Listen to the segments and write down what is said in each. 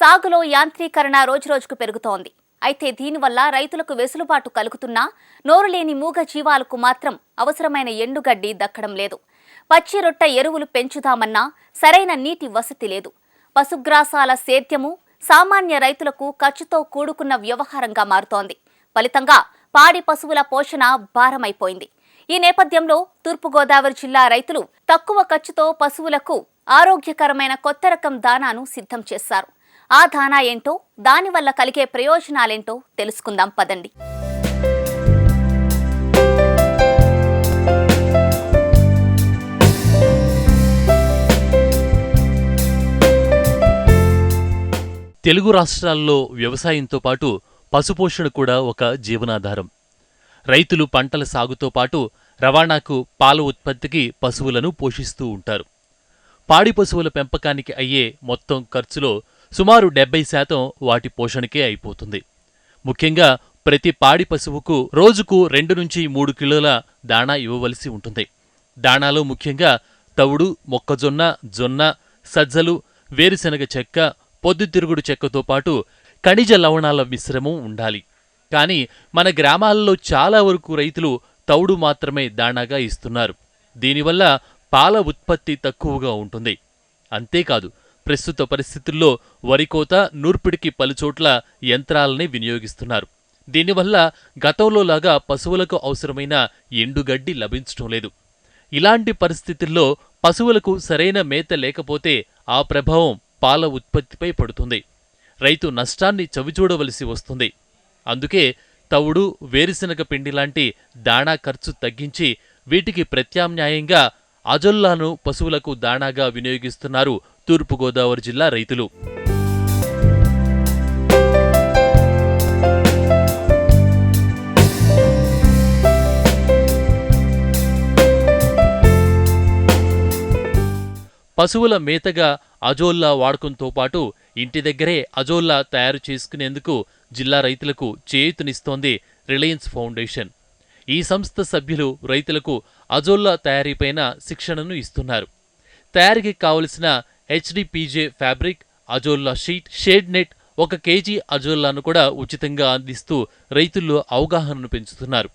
సాగులో యాంత్రీకరణ రోజురోజుకు పెరుగుతోంది. అయితే దీనివల్ల రైతులకు వెసులుబాటు కలుగుతున్నా నోరులేని మూగ జీవాలకు మాత్రం అవసరమైన ఎండుగడ్డి దక్కడం లేదు. పచ్చి రొట్ట ఎరువులు పెంచుదామన్నా సరైన నీటి వసతి లేదు. పశుగ్రాసాల సేద్యము సామాన్య రైతులకు ఖర్చుతో కూడుకున్న వ్యవహారంగా మారుతోంది. ఫలితంగా పాడి పశువుల పోషణ భారమైపోయింది. ఈ నేపథ్యంలో తూర్పుగోదావరి జిల్లా రైతులు తక్కువ ఖర్చుతో పశువులకు ఆరోగ్యకరమైన కొత్త రకం దానాను సిద్ధం చేశారు. ఆ దానా ఏంటో దానివల్ల కలిగే ప్రయోజనాలేంటో తెలుసుకుందాం పదండి. తెలుగు రాష్ట్రాల్లో వ్యవసాయంతో పాటు పశుపోషణ కూడా ఒక జీవనాధారం. రైతులు పంటల సాగుతో పాటు రవాణాకు పాల ఉత్పత్తికి పశువులను పోషిస్తూ ఉంటారు. పాడి పశువుల పెంపకానికి అయ్యే మొత్తం ఖర్చులో సుమారు డెబ్బై శాతం వాటి పోషణకే అయిపోతుంది. ముఖ్యంగా ప్రతి పాడి పశువుకు రోజుకు రెండు నుంచి మూడు కిలోల దాణా ఇవ్వవలసి ఉంటుంది. దాణాలో ముఖ్యంగా తవుడు మొక్కజొన్న జొన్న సజ్జలు వేరుశనగ చెక్క పొద్దుతిరుగుడు చెక్కతో పాటు ఖనిజ లవణాల మిశ్రమం ఉండాలి. కానీ మన గ్రామాల్లో చాలా వరకు రైతులు తౌడు మాత్రమే దాణాగా ఇస్తున్నారు. దీనివల్ల పాల ఉత్పత్తి తక్కువగా ఉంటుంది. అంతేకాదు ప్రస్తుత పరిస్థితుల్లో వరికోత నూర్పిడికి పలుచోట్ల యంత్రాలని వినియోగిస్తున్నారు. దీనివల్ల గతంలో లాగా పశువులకు అవసరమైన ఎండుగడ్డి లభించటం లేదు. ఇలాంటి పరిస్థితుల్లో పశువులకు సరైన మేత లేకపోతే ఆ ప్రభావం పాల ఉత్పత్తిపై పడుతుంది. రైతు నష్టాన్ని చవిచూడవలసి వస్తుంది. అందుకే తవుడు వేరుశనగ పిండి లాంటి దాణా ఖర్చు తగ్గించి వీటికి ప్రత్యామ్నాయంగా అజొల్లాను పశువులకు దాణాగా వినియోగిస్తున్నారు తూర్పుగోదావరి జిల్లా రైతులు. పశువుల మేతగా అజోల్లా వాడకంతో పాటు ఇంటి దగ్గరే అజోల్లా తయారు చేసుకునేందుకు జిల్లా రైతులకు చేయూతనిస్తోంది రిలయన్స్ ఫౌండేషన్. ఈ సంస్థ సభ్యులు రైతులకు అజోల్లా తయారీపైన శిక్షణను ఇస్తున్నారు. తయారీకి కావలసిన HDPE fabric azolla sheet shade net ఒక కేజీ అజోల్లాను కూడా ఉచితంగా అందిస్తూ రైతుల్లో అవగాహనను పెంచుతున్నారు.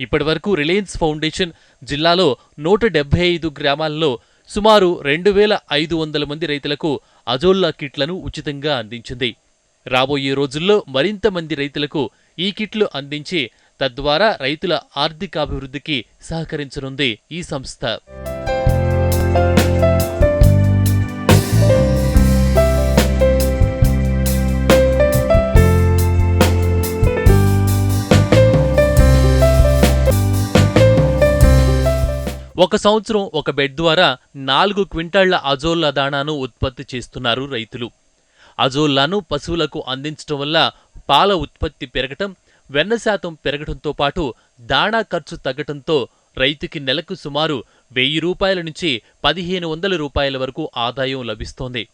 ఇప్పటివరకు రిలయన్స్ ఫౌండేషన్ జిల్లాలో నూట డెబ్బై ఐదు గ్రామాల్లో సుమారు రెండు వేల ఐదు వందల మంది రైతులకు అజోల్లా కిట్లను ఉచితంగా అందించింది. రాబోయే రోజుల్లో మరింత మంది రైతులకు ఈ కిట్లు అందించి తద్వారా రైతుల ఆర్థికాభివృద్ధికి సహకరించనుంది ఈ సంస్థ. ఒక సంవత్సరం ఒక బెడ్ ద్వారా నాలుగు క్వింటాళ్ళ అజోల్లా దాణాను ఉత్పత్తి చేస్తున్నారు రైతులు. అజోల్లాను పశువులకు అందించడం వల్ల పాల ఉత్పత్తి పెరగటం వెన్న శాతం పెరగటంతో పాటు దాణా ఖర్చు తగ్గటంతో రైతుకి నెలకు సుమారు వెయ్యి రూపాయల నుంచి పదిహేను వందల రూపాయల వరకు ఆదాయం లభిస్తోంది.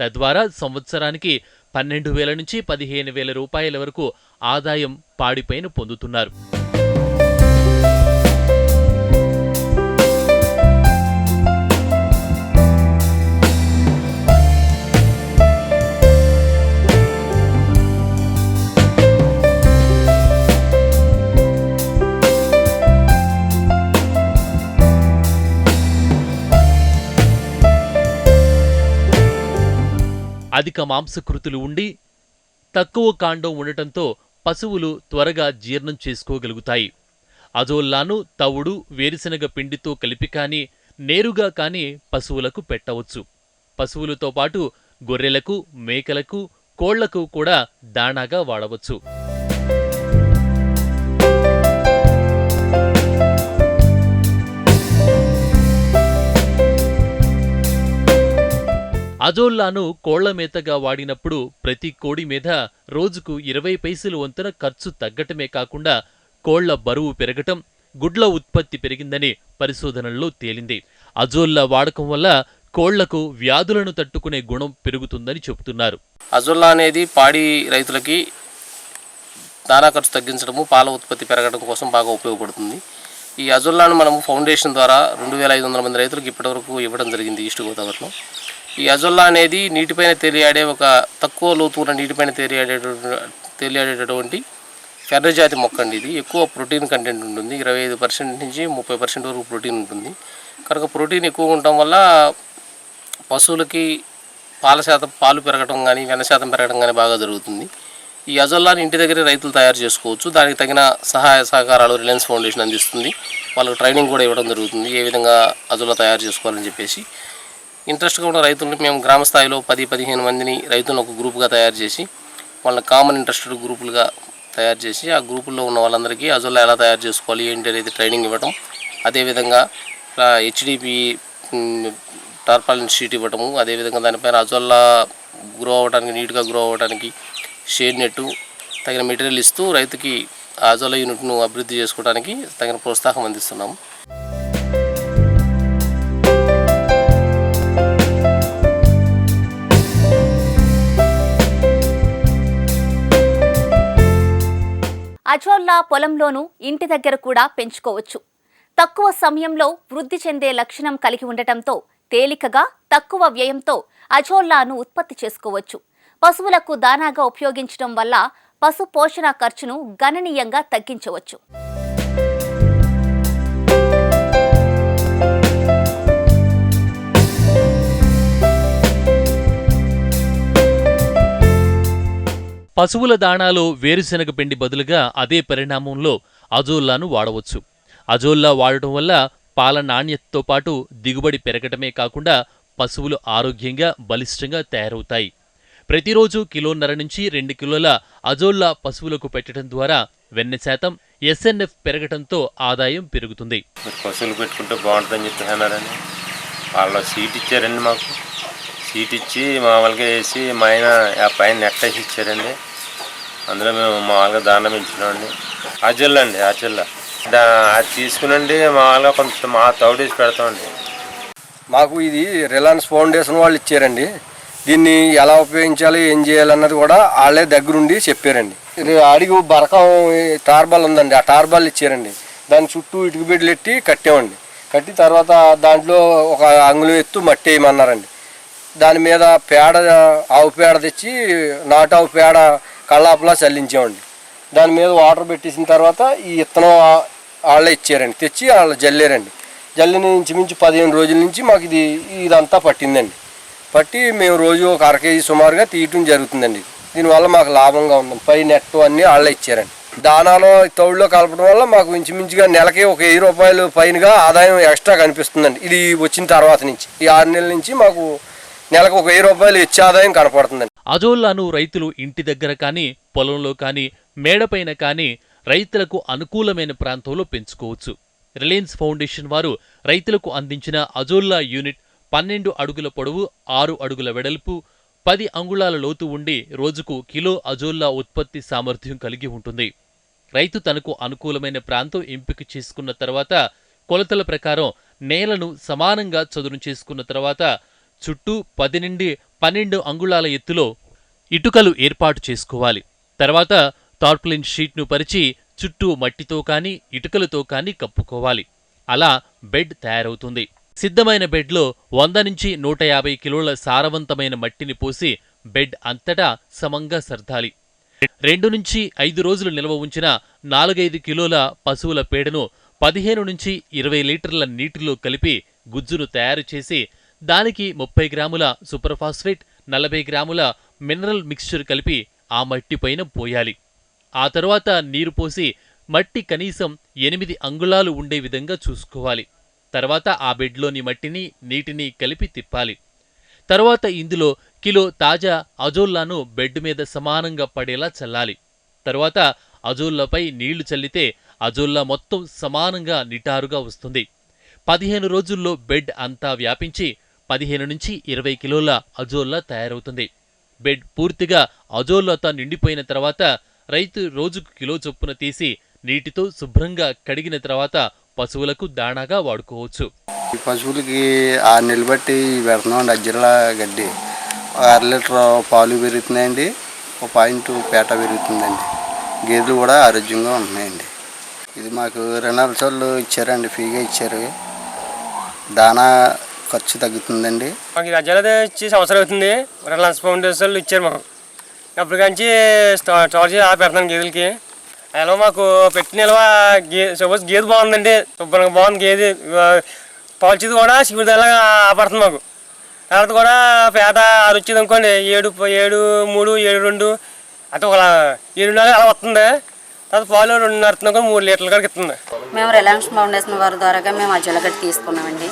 తద్వారా సంవత్సరానికి పన్నెండు వేల నుంచి పదిహేను వేల రూపాయల వరకు ఆదాయం పాడిపైన పొందుతున్నారు. అధిక మాంసకృతులు ఉండి తక్కువ కాండం ఉండటంతో పశువులు త్వరగా జీర్ణం చేసుకోగలుగుతాయి. అజోల్లాను తవుడు వేరుశనగ పిండితో కలిపి కానీ నేరుగా కానీ పశువులకు పెట్టవచ్చు. పశువులతో పాటు గొర్రెలకు మేకలకు కోళ్ళకు కూడా దాణాగా వాడవచ్చు. అజోల్లాను కోళ్ళ మేతగా వాడినప్పుడు ప్రతి కోడి మీద రోజుకు ఇరవై పైసలు వంతున ఖర్చు తగ్గటమే కాకుండా కోళ్ళ బరువు పెరగటం గుడ్ల ఉత్పత్తి పెరిగిందని పరిశోధనల్లో తేలింది. అజోల్లా వాడకం వల్ల కోళ్ళకు వ్యాధులను తట్టుకునే గుణం పెరుగుతుందని చెబుతున్నారు. అజోల్లా అనేది పాడి రైతులకి దానా ఖర్చు తగ్గించడము పాల ఉత్పత్తి పెరగడం కోసం బాగా ఉపయోగపడుతుంది. ఈ అజోల్లాను మనము ఫౌండేషన్ ద్వారా రెండు వేల ఐదు వందల మంది రైతులకు ఇప్పటివరకు ఇవ్వడం జరిగింది ఈస్ట్ గోదావరిలో. ఈ అజొల్లా అనేది నీటిపైన తేలియాడే ఒక తక్కువ లోతు ఉన్న నీటిపైన తేలియాడే తేలియాడేటటువంటి ఫెర్ర జాతి మొక్క అండి ఇది. ఎక్కువ ప్రోటీన్ కంటెంట్ ఉంటుంది. ఇరవై ఐదు పర్సెంట్ నుంచి ముప్పై పర్సెంట్ వరకు ప్రోటీన్ ఉంటుంది. కనుక ప్రోటీన్ ఎక్కువ ఉండటం వల్ల పశువులకి పాల శాతం పాలు పెరగడం కానీ వెన్న శాతం పెరగడం కానీ బాగా జరుగుతుంది. ఈ అజొల్లాని ఇంటి దగ్గరే రైతులు తయారు చేసుకోవచ్చు. దానికి తగిన సహాయ సహకారాలు రిలయన్స్ ఫౌండేషన్ అందిస్తుంది. వాళ్ళకి ట్రైనింగ్ కూడా ఇవ్వడం జరుగుతుంది. ఏ విధంగా అజొల్లా తయారు చేసుకోవాలని చెప్పేసి ఇంట్రెస్ట్గా ఉన్న రైతులను మేము గ్రామ స్థాయిలో పది పదిహేను మందిని రైతులను ఒక గ్రూప్గా తయారు చేసి వాళ్ళని కామన్ ఇంట్రెస్టెడ్ గ్రూపులుగా తయారు చేసి ఆ గ్రూపుల్లో ఉన్న వాళ్ళందరికీ అజొల్లా ఎలా తయారు చేసుకోవాలి ఏంటి అనేది ట్రైనింగ్ ఇవ్వటం అదేవిధంగా హెచ్డిపి టార్పాలిన్ షీట్ ఇవ్వటము అదేవిధంగా దానిపైన అజోల్లా గ్రో అవ్వడానికి నీట్గా గ్రో అవ్వడానికి షేడ్ నెట్టు తగిన మెటీరియల్ ఇస్తూ రైతుకి అజోలా యూనిట్ను అభివృద్ధి చేసుకోవడానికి తగిన ప్రోత్సాహం అందిస్తున్నాము. అజోల్లా పొలంలోనూ ఇంటి దగ్గర కూడా పెంచుకోవచ్చు. తక్కువ సమయంలో వృద్ధి చెందే లక్షణం కలిగి ఉండటంతో తేలికగా తక్కువ వ్యయంతో అజోల్లాను ఉత్పత్తి చేసుకోవచ్చు. పశువులకు దానాగా ఉపయోగించడం వల్ల పశు పోషణ ఖర్చును గణనీయంగా తగ్గించవచ్చు. పశువుల దాణాలో వేరుశెనగ పిండి బదులుగా అదే పరిణామంలో అజోల్లాను వాడవచ్చు. అజోల్లా వాడటం వల్ల పాల నాణ్యతతో పాటు దిగుబడి పెరగటమే కాకుండా పశువులు ఆరోగ్యంగా బలిష్టంగా తయారవుతాయి. ప్రతిరోజు కిలోన్నర నుంచి రెండు కిలోల అజోల్లా పశువులకు పెట్టడం ద్వారా వెన్న శాతం ఎస్ఎన్ఎఫ్ పెరగటంతో ఆదాయం పెరుగుతుంది. పశువులు పెట్టుకుంటే బాగుంటుందని చెప్పి అన్నారండి వాళ్ళు సీట్ ఇచ్చారండి మాకు. సీట్ ఇచ్చి మామూలుగా వేసి మా ఆయన ఆ పైన నెట్ వేసి ఇచ్చారండి. అందులో మేము మామూలుగా దాన పెంచినామండి ఆచల్ల అండి ఆ దా అది తీసుకునండి మామూలుగా కొంచెం మా తౌడేసి పెడతామండి. మాకు ఇది రిలయన్స్ ఫౌండేషన్ వాళ్ళు ఇచ్చారండి. దీన్ని ఎలా ఉపయోగించాలి ఏం చేయాలన్నది కూడా వాళ్ళే దగ్గరుండి చెప్పారండి. ఇది అడిగి బరకం టార్బాల్ ఉందండి ఆ టార్బాల్ ఇచ్చారండి. దాని చుట్టూ ఇటుక బిడ్డలు ఎట్టి కట్టామండి. కట్టి తర్వాత దాంట్లో ఒక అంగుళం ఎత్తు మట్టి వేయమన్నారండి. దాని మీద పేడ ఆవు పేడ తెచ్చి నాటు ఆవు పేడ కళ్ళాపలా చల్లించామండి. దాని మీద వాటర్ పెట్టేసిన తర్వాత ఈ ఇత్తనం వాళ్ళే ఇచ్చారండి. తెచ్చి వాళ్ళు జల్లారండి. జల్లిన ఇంచుమించు పదిహేను రోజుల నుంచి మాకు ఇది ఇదంతా పట్టిందండి. పట్టి మేము రోజు ఒక అర కేజీ సుమారుగా తీయటం జరుగుతుందండి. దీనివల్ల మాకు లాభంగా ఉంది పై నెట్ అన్నీ వాళ్ళే ఇచ్చారండి. దానాలో తౌడులో కలపడం వల్ల మాకు ఇంచుమించుగా నెలకి ఒక వెయ్యి రూపాయలు పైనగా ఆదాయం ఎక్స్ట్రా కనిపిస్తుందండి. ఇది వచ్చిన తర్వాత నుంచి. ఈ ఆరు నెలల నుంచి మాకు నెలకు ఒక వెయ్యి రూపాయలు ఇచ్చే ఆదాయం కనపడుతుందండి. అజోల్లాను రైతులు ఇంటి దగ్గర కానీ పొలంలో కానీ మేడపైన కానీ రైతులకు అనుకూలమైన ప్రాంతంలో పెంచుకోవచ్చు. రిలయన్స్ ఫౌండేషన్ వారు రైతులకు అందించిన అజోల్లా యూనిట్ పన్నెండు అడుగుల పొడవు ఆరు అడుగుల వెడల్పు పది అంగుళాల లోతు ఉండి రోజుకు కిలో అజోల్లా ఉత్పత్తి సామర్థ్యం కలిగి ఉంటుంది. రైతు తనకు అనుకూలమైన ప్రాంతం ఎంపిక చేసుకున్న తర్వాత కొలతల ప్రకారం నేలను సమానంగా చదును చేసుకున్న తర్వాత చుట్టూ పది నుండి పన్నెండు అంగుళాల ఎత్తులో ఇటుకలు ఏర్పాటు చేసుకోవాలి. తర్వాత టార్పులిన్ షీట్ను పరిచి చుట్టూ మట్టితో కానీ ఇటుకలతో కానీ కప్పుకోవాలి. అలా బెడ్ తయారవుతుంది. సిద్ధమైన బెడ్లో వంద నుంచి నూట యాభై కిలోల సారవంతమైన మట్టిని పోసి బెడ్ అంతటా సమంగా సర్దాలి. రెండు నుంచి ఐదు రోజులు నిల్వ ఉంచిన నాలుగైదు కిలోల పశువుల పేడను పదిహేను నుంచి ఇరవై లీటర్ల నీటిలో కలిపి గుజ్జును తయారు చేసి దానికి ముప్పై గ్రాముల సూపర్ఫాస్ఫేట్ నలభై గ్రాముల మినరల్ మిక్స్చర్ కలిపి ఆ మట్టి పైన పోయాలి. ఆ తరువాత నీరు పోసి మట్టి కనీసం ఎనిమిది అంగుళాలు ఉండే విధంగా చూసుకోవాలి. తర్వాత ఆ బెడ్లోని మట్టిని నీటిని కలిపి తిప్పాలి. తర్వాత ఇందులో కిలో తాజా అజోల్లాను బెడ్ మీద సమానంగా పడేలా చల్లాలి. తరువాత అజోల్లాపై నీళ్ళు చల్లితే అజోల్లా మొత్తం సమానంగా నిటారుగా వస్తుంది. పదిహేను రోజుల్లో బెడ్ అంతా వ్యాపించి పదిహేను నుంచి ఇరవై కిలోల అజోల్లా తయారవుతుంది. బెడ్ పూర్తిగా అజోల్లాతో నిండిపోయిన తర్వాత రైతు రోజుకు కిలో చొప్పున తీసి నీటితో శుభ్రంగా కడిగిన తర్వాత పశువులకు దాణాగా వాడుకోవచ్చు. ఈ పశువులకి ఆరు నెలలు బట్టి పెడుతున్నామండి అజ్జల గడ్డి అర లీటర్ పాలు పెరుగుతున్నాయండి. ఒక పాయింట్ పేట పెరుగుతుందండి. గేదెలు కూడా ఆరోగ్యంగా ఉంటున్నాయండి. ఇది మాకు రెండు వాళ్ళు ఇచ్చారండి ఫ్రీగా ఇచ్చారు. దానా ఖర్చు తగ్గుతుందండి. మాకు ఇది అజ్జలది వచ్చి సంవత్సరం అవుతుంది. రిలయన్స్ ఫౌండేషన్ ఇచ్చారు మాకు. అప్పటికంచి స్టార్ట్ చేసి ఆ పెడతాను గేదెలకి. అలా మాకు పెట్టిన నిల్వ గే సపోజ్ గేదె బాగుందండి. శుభ్రంగా బాగుంది గేదె. పాల్చిది కూడా శివుడిలా ఆపడుతుంది మాకు. తర్వాత కూడా పేద ఆరు వచ్చింది అనుకోండి. ఏడు ఏడు మూడు ఏడు రెండు. అంటే ఒక ఏడు నాలుగు అలా వస్తుంది. తర్వాత పాలు రెండున్నర మూడు లీటర్ల కాడికి ఇస్తుంది. మేము రిలయన్స్ ఫౌండేషన్ వారి ద్వారాగా మేము అజ్జలగడ్డ తీసుకున్నామండి.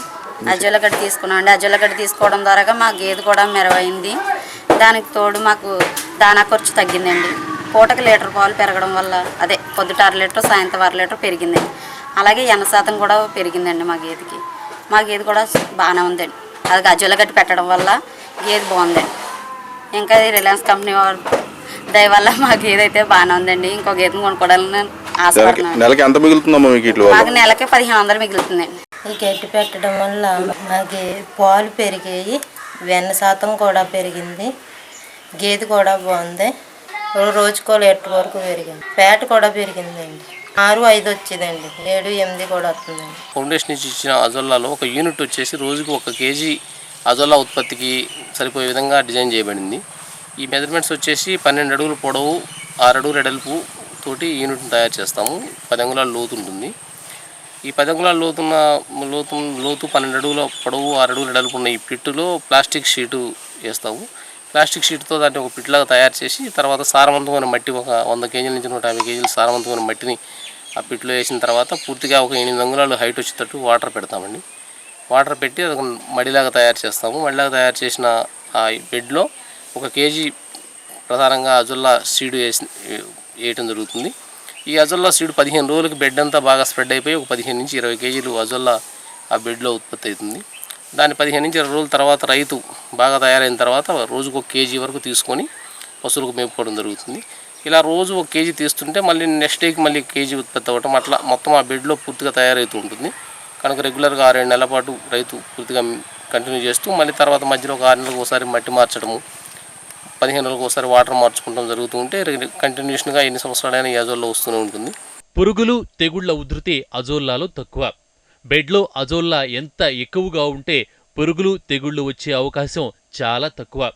అజ్జలగడ్డ తీసుకున్నామండి అజ్జలగడ్డ తీసుకోవడం ద్వారాగా మా గేదె కూడా మెరవైంది దానికి తోడు మాకు దానా ఖర్చు తగ్గిందండి. పూటకి లీటర్ పాలు పెరగడం వల్ల అదే పొద్దుట అర లీటర్ సాయంత్రం అర లీటర్ పెరిగిందండి. అలాగే ఎన్న శాతం కూడా పెరిగిందండి మా గేదెకి. మా గేదె కూడా బాగానే ఉందండి. అది అజ్జలగడ్డ పెట్టడం వల్ల గేదె బాగుందండి. ఇంకా రిలయన్స్ కంపెనీ వారు దయ వల్ల మా గేదె అయితే బాగానే ఉందండి. ఇంకో గేదెని కొనుక్కోవడానికి నెలకి ఆశపడుతున్నాను. నెలకి ఎంత మిగులుతుందమ్మా మీకు మాకు నెలకి పదిహేను వందలు మిగులుతుందండి. ఈ గడ్డి పెట్టడం వల్ల మాకి పాలు పెరిగాయి వెన్న శాతం కూడా పెరిగింది గేదె కూడా బాగుంది. రోజుకో లీటర్ వరకు పెరిగింది. పేట కూడా పెరిగిందండి. ఆరు ఐదు వచ్చేదండి. ఏడు ఎనిమిది కూడా వస్తుందండి. ఫౌండేషన్ నుంచి ఇచ్చిన అజొల్లాలో ఒక యూనిట్ వచ్చేసి రోజుకు ఒక కేజీ అజొల్లా ఉత్పత్తికి సరిపోయే విధంగా డిజైన్ చేయబడింది. ఈ మెజర్మెంట్స్ వచ్చేసి పన్నెండు అడుగులు పొడవు ఆరు అడుగులు ఎడల్పు తోటి యూనిట్ని తయారు చేస్తాము. పది అంగుళాలు లోతు ఉంటుంది. ఈ పదంగుల అంగుళాల లోతున్న లోతు లోతు పన్నెండు అడుగుల పొడవు ఆరు అడుగులు ఎడల్పు ఉన్న ఈ పిట్టులో ప్లాస్టిక్ షీటు వేస్తాము ప్లాస్టిక్ షీట్తో దాన్ని ఒక పిట్లాగా తయారు చేసి తర్వాత సారవంతమైన మట్టి ఒక వంద కేజీల నుంచి నూట యాభై కేజీల సారవంతమైన మట్టిని ఆ పిట్లో వేసిన తర్వాత పూర్తిగా ఒక ఎనిమిది అంగుళాలు హైట్ వచ్చేటట్టు వాటర్ పెడతామండి. వాటర్ పెట్టి అది మడిలాగా తయారు చేస్తాము. మడిలాగా తయారు చేసిన ఆ బెడ్లో ఒక కేజీ ప్రధానంగా అజుల్లా సీడు వేసి వేయటం జరుగుతుంది. ఈ అజొల్లా సీడ్ పదిహేను రోజులకి బెడ్ అంతా బాగా స్ప్రెడ్ అయిపోయి ఒక పదిహేను నుంచి ఇరవై కేజీలు అజొల్లా ఆ బెడ్లో ఉత్పత్తి అవుతుంది. దాని పదిహేను నుంచి ఇరవై రోజుల తర్వాత రైతు బాగా తయారైన తర్వాత రోజుకు ఒక కేజీ వరకు తీసుకొని పశువులకు మేపుకోవడం జరుగుతుంది. ఇలా రోజు ఒక కేజీ తీస్తుంటే మళ్ళీ నెక్స్ట్ డేకి మళ్ళీ కేజీ ఉత్పత్తి అవ్వటం అట్లా మొత్తం ఆ బెడ్లో పూర్తిగా తయారవుతూ ఉంటుంది. కనుక రెగ్యులర్గా ఆరేడు నెలల పాటు రైతు పూర్తిగా కంటిన్యూ చేస్తూ మళ్ళీ తర్వాత మధ్యలో ఒక ఆరు నెలలకు ఒకసారి మట్టి మార్చడము పదిహేను రోజులకు ఒకసారి వాటర్ మార్చుకుంటాం జరుగుతూ ఉంటే కంటిన్యూషన్గా ఎన్ని సంవత్సరాలైనా యాజోల్లో అజోల్లో వస్తూనే ఉంటుంది. పురుగులు తెగుళ్ళ ఉధృతి అజోల్లాలో తక్కువ. బెడ్లో అజోల్లా ఎంత ఎక్కువగా ఉంటే పురుగులు తెగుళ్ళు వచ్చే అవకాశం చాలా తక్కువ.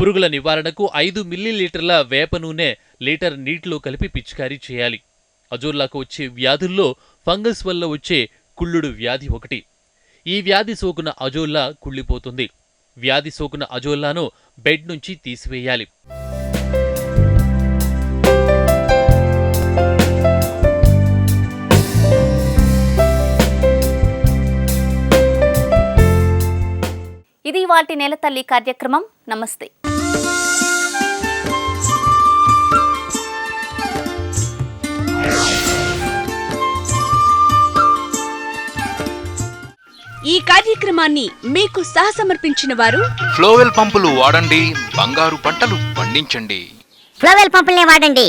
పురుగుల నివారణకు ఐదు మిల్లీలీటర్ల వేప నూనె లీటర్ నీటిలో కలిపి పిచికారీ చేయాలి. అజోల్లాకు వచ్చే వ్యాధుల్లో ఫంగస్ వల్ల వచ్చే కుళ్ళుడు వ్యాధి ఒకటి. ఈ వ్యాధి సోకున అజోల్లా కుళ్ళిపోతుంది. వ్యాధి సోకున అజోల్లాను బెడ్ నుంచి తీసివేయాలి. ఇది వాటి నెల తల్లి కార్యక్రమం. నమస్తే. ఈ కార్యక్రమాన్ని మీకు సహసమర్పించిన వారు ఫ్లోవెల్ పంపులు వాడండి బంగారు పంటలు పండించండి. ఫ్లోవెల్ పంపుల్ని వాడండి.